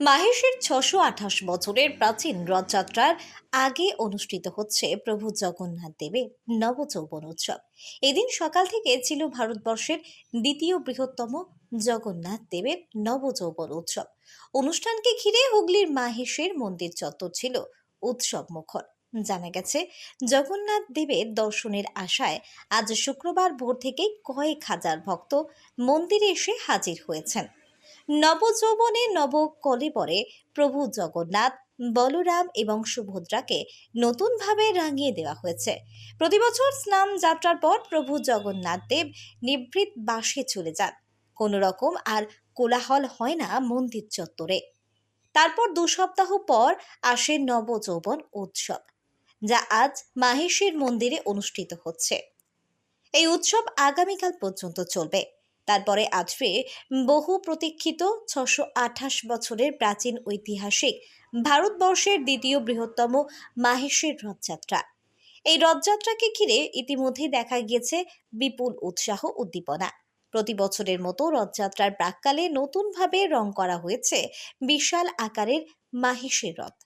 মাহেশের ছশো আঠাশ বছরের প্রাচীন রথযাত্রার আগে অনুষ্ঠিত হচ্ছে প্রভু জগন্নাথ দেবের নবযৌবন উৎসব। এদিন সকাল থেকে ছিল ভারতবর্ষের দ্বিতীয় বৃহত্তম জগন্নাথ দেবের নবযৌবন উৎসব। অনুষ্ঠানকে ঘিরে হুগলির মাহেশের মন্দির চত্বর ছিল উৎসব মুখর। জানা গেছে, জগন্নাথ দেবের দর্শনের আশায় আজ শুক্রবার ভোর থেকেই কয়েক হাজার ভক্ত মন্দিরে এসে হাজির হয়েছেন। নবযৌবনে নব কলেবরে প্রভু জগন্নাথ, বলরাম এবং সুভদ্রাকে নতুনভাবে রাঙিয়ে দেওয়া হয়েছে। প্রতিবছর স্নান যাত্রার পর প্রভু জগন্নাথ দেব নিভৃত বাসে চলে যান। কোনো রকম আর কোলাহল হয় না মন্দির চত্বরে। তারপর দু সপ্তাহ পর আসে নবযৌবন উৎসব, যা আজ মাহেশের মন্দিরে অনুষ্ঠিত হচ্ছে। এই উৎসব আগামীকাল পর্যন্ত চলবে। তারপরে আসবে বহু প্রতীক্ষিত ছশো আঠাশ বছরের প্রাচীন ঐতিহাসিক ভারতবর্ষের দ্বিতীয় বৃহত্তম মাহেশের রথযাত্রা। এই রথযাত্রাকে ঘিরে ইতিমধ্যে দেখা গিয়েছে বিপুল উৎসাহ উদ্দীপনা। প্রতি বছরের মতো রথযাত্রার প্রাককালে নতুনভাবে রং করা হয়েছে বিশাল আকারের মাহেশের রথ।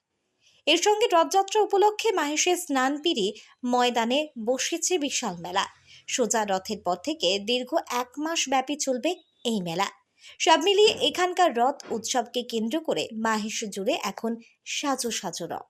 এর সঙ্গে রথযাত্রা উপলক্ষে মাহেশের স্নানপিড়ি ময়দানে বসেছে বিশাল মেলা। সোজা রথের পর থেকে দীর্ঘ এক মাস ব্যাপী চলবে এই মেলা। সব মিলিয়ে এখানকার রথ উৎসবকে কেন্দ্র করে মাহেশ জুড়ে এখন সাজো সাজো রথ।